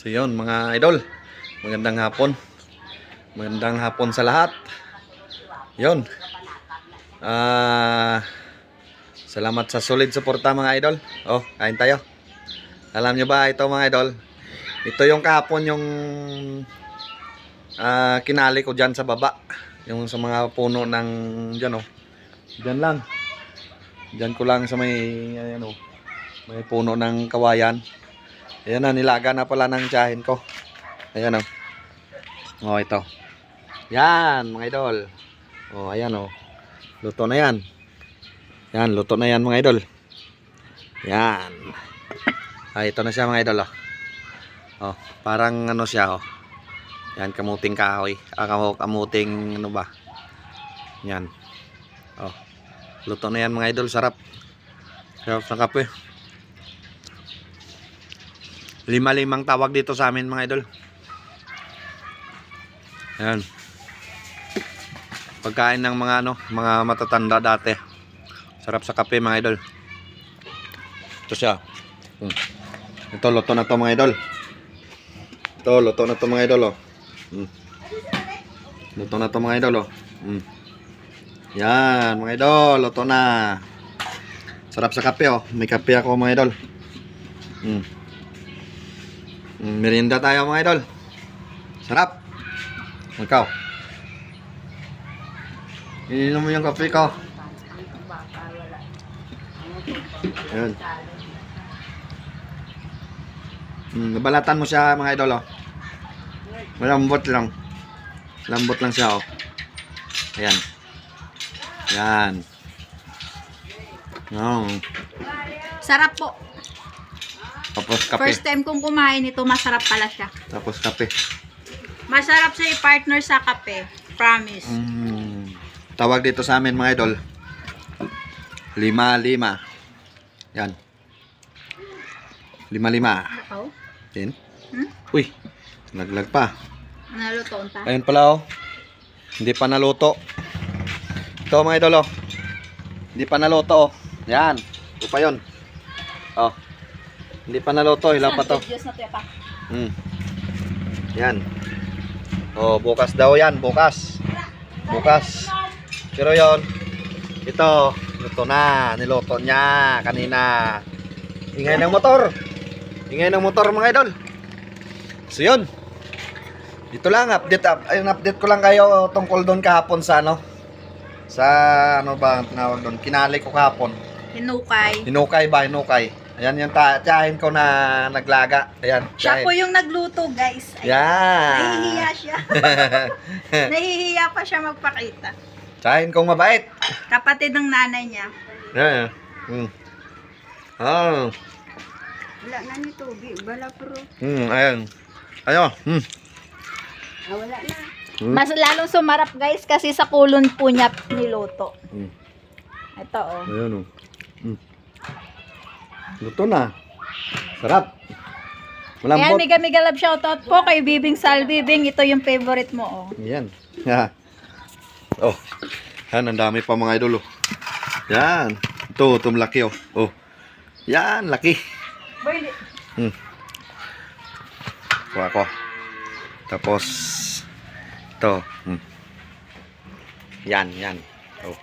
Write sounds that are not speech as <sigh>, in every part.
So yun mga idol. Magandang hapon. Magandang hapon sa lahat. Yun. Ah salamat sa solid suporta mga idol. Oh, kain tayo. Alam nyo ba ito mga idol? Ito yung kahapon yung ah kinali ko dyan sa baba. Yung sa mga puno ng dyan oh. Dyan lang. Dyan ko lang sa may ayan oh. May puno ng kawayan. Ayan na, nilaga na pala ng tiyahin ko. Ayan o. Oh. ito. Yan, mga idol. Oh, ayan o. Luto na yan. Yan, luto na yan, mga idol. Yan. Ay, ito na siya, mga idol, oh. Oh, parang ano siya, oh. Yan, kamuting kahoy. Ah, kamu- kamuting, ano ba? Yan. Oh. Luto na yan, mga idol. Sarap. Sarap sa kape. Lima-limang tawag dito sa amin mga idol. Ayan. Pagkain ng mga ano, mga matatanda dati. Sarap sa kape mga idol. Ito siya. Hmm. Ito, luto na to mga idol. Ito, luto na to mga idol oh. Hmm. Luto na to mga idol oh. Hmm. Yan, mga idol, luto na. Sarap sa kape oh. May kape ako mga idol. Hmm. Merienda tayo mga idol. Sarap. Ikaw. Ininom mo yung kape ko. Ayan. Mm, nabalatan mo siya mga idol oh. Malambot lang. Lambot lang siya oh. Ayan. Yan. Oh. Sarap po. Tapos kape. First time kong kumain ito, masarap pala siya. Tapos kape. Masarap siya i-partner sa kape. Promise. Mm. Tawag dito sa amin mga idol. Lima lima. Yan. Lima lima. Oh, Yan. Hmm? Uy. Naglag pa. nalutoon ta. Ayun pala oh. Hindi pa naluto. Ito mga idol oh. Hindi pa naluto oh. Yan. Ito pa yun. Oh. Hindi pa naluto. Hilaw pa to. Hmm. Yan. Oh, bukas daw yan, bukas. Bukas. Pero yon ito, luto na, niluto niya kanina. Ingay ng motor. Ingay ng motor mga idol. So yun. Dito lang, update, up, ayun, update ko lang kayo tungkol doon kahapon sa ano. Sa ano ba ang tinawag doon? Kinali ko kahapon. Hinukay. Hinukay ba? Hinukay. Ayan yung ta tiyahin ko na naglaga. Ayan. Siya tiyahin. po yung nagluto, guys. Ay, Yan. Nahihiya siya. <laughs> Nahihiya pa siya magpakita. Tsahin kong mabait. Kapatid ng nanay niya. Yeah. Hmm. Ah. Wala na ni Toby. Bala pero. Hmm, ayan. Ayo. Hmm. Ah, wala na. Hmm. Mas lalong sumarap guys kasi sa kulon po niya niluto. Hmm. Ito oh. Ayan oh. Hmm. Luto na. Sarap. Ayan, Malambot. mega mega love shoutout po kay Bibing Sal Bibing. Ito yung favorite mo oh. Yan. Yeah. <laughs> Oh. Yan, ang dami pa mga idol oh. Yan. Ito, itong laki oh. Oh. Yan, laki. Boy, Hmm. Kuha ko. Tapos, ito. Hmm. Yan, yan. Oh.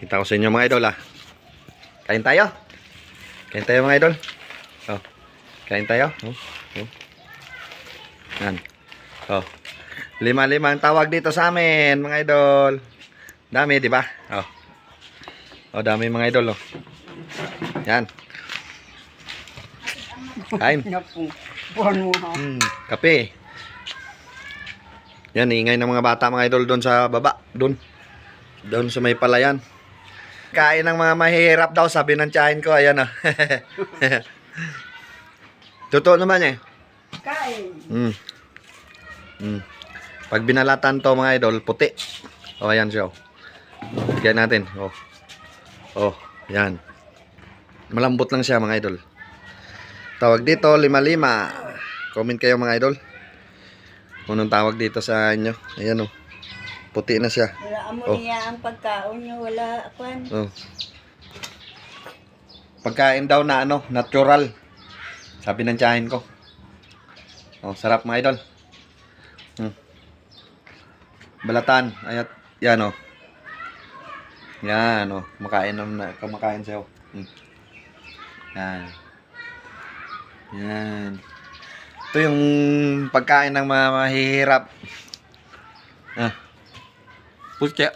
Kita ko sa inyo mga idol ah. Kain tayo. Kain tayo mga idol. Oh. Kain tayo. Oh. Oh. Yan. Oh. Lima-lima ang tawag dito sa amin, mga idol. Dami, di ba? Oh. Oh, dami mga idol, oh. Yan. Kain. <laughs> Hmm, kape. Yan, ingay ng mga bata, mga idol, doon sa baba. Doon. Doon sa may palayan. Kain ng mga mahirap daw, sabi ng tiyahin ko. Ayan, oh. <laughs> Totoo naman eh. kain. Mm. Mm. Pag binalatan to mga idol, puti. O, oh, ayan siya. oh. Lagyan natin. Oh. Oh, yan. Malambot lang siya mga idol. Tawag dito, lima-lima. Comment kayo mga idol. Kung anong tawag dito sa inyo. Ayan oh. Puti na siya. Wala amo Oh. niya ang pagkaon niya, wala kwan. Oh. Pagkain daw na ano, natural. Sabi ng tiyahin ko. Oh, sarap mga idol. Hmm. Balatan. Ayat, yan oh. Yan oh. Makain na, kumakain sa'yo. Hmm. Yan. Yan. Ito yung pagkain ng mga mahihirap. Ah. Putya.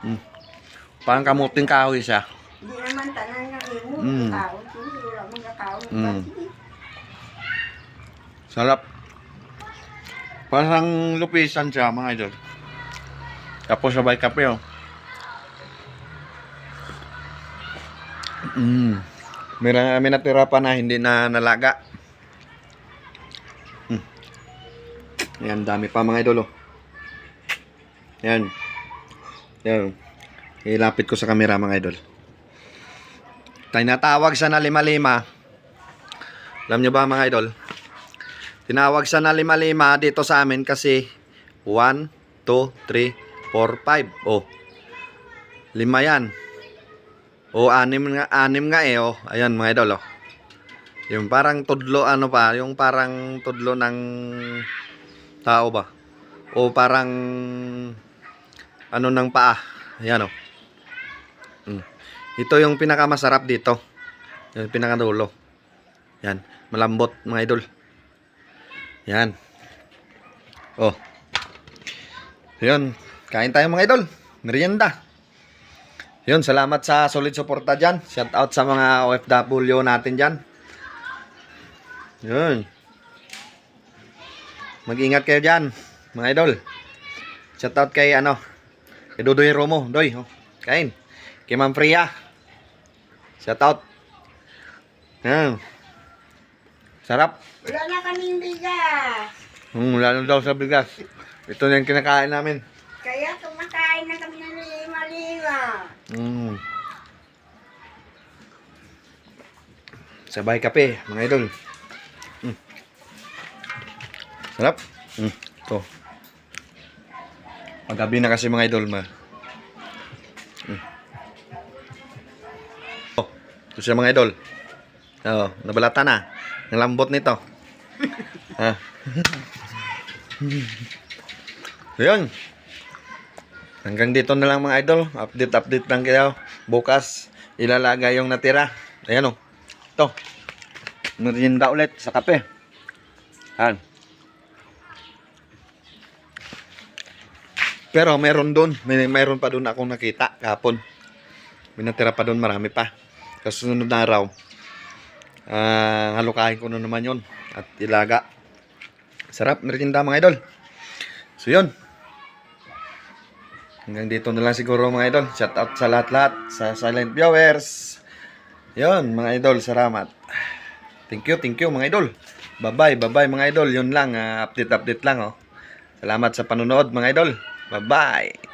Hmm. Parang kamuting kahoy siya. Di naman tanan ng imo. Mm. Hindi wala mong kakaon. Mm. Sarap. Parang lupisan siya mga idol. Tapos sabay kape oh. Mm. Na- may natira pa na hindi na nalaga. Mm. Yan, dami pa mga idol oh. Yan. Yan. Ilapit ko sa camera mga idol. Tinatawag sa na lima-lima. Alam nyo ba mga idol? Tinawag sa na lima-lima dito sa amin kasi 1, 2, 3, 4, 5. Oh. Lima yan. O anim nga, anim nga eh. Oh. Ayan mga idol oh. Yung parang tudlo ano pa, yung parang tudlo ng tao ba? O parang ano ng paa. Ayan oh. Mm. Ito yung pinakamasarap dito. Yung pinakadulo. Yan. Malambot mga idol. Yan. Oh. Yun. Kain tayo mga idol. Merienda. Yun. Salamat sa solid suporta dyan. Shout out sa mga OFW natin dyan. Yun. Mag-ingat kayo dyan. Mga idol. Shout out kay ano. Kay Dudoy Romo. Doy. Oh. Kain. Kay Ma'am Freya. Shout out. Yan. Sarap. Wala na kaming bigas. Hmm, lalo daw sa bigas. Ito na yung kinakain namin. Kaya kumakain na kami ng lima-lima. Hmm. Sabay kape, mga idol. Hmm. Sarap. Hmm. Ito. Paggabi na kasi mga idol, ma. Oh, ito siya mga idol. Oh, nabalata na. Ang lambot nito. ha. <laughs> Yun. Hanggang dito na lang mga idol. Update, update lang kayo. Bukas, ilalagay yung natira. Ayan o. Ito. Merienda ulit sa kape. Yan. Pero meron doon. May, meron pa doon akong nakita kahapon. May natira pa doon. Marami pa. Kasunod na araw. Ah, halukahin ko na naman yon At ilaga. Sarap merienda mga idol. So yun. Hanggang dito na lang siguro mga idol. Shout out sa lahat-lahat. Sa silent viewers. Yun mga idol. Salamat. Thank you, thank you mga idol. Bye-bye, bye-bye mga idol. Yun lang. ah, update, update lang. Oh. Salamat sa panonood mga idol. Bye-bye.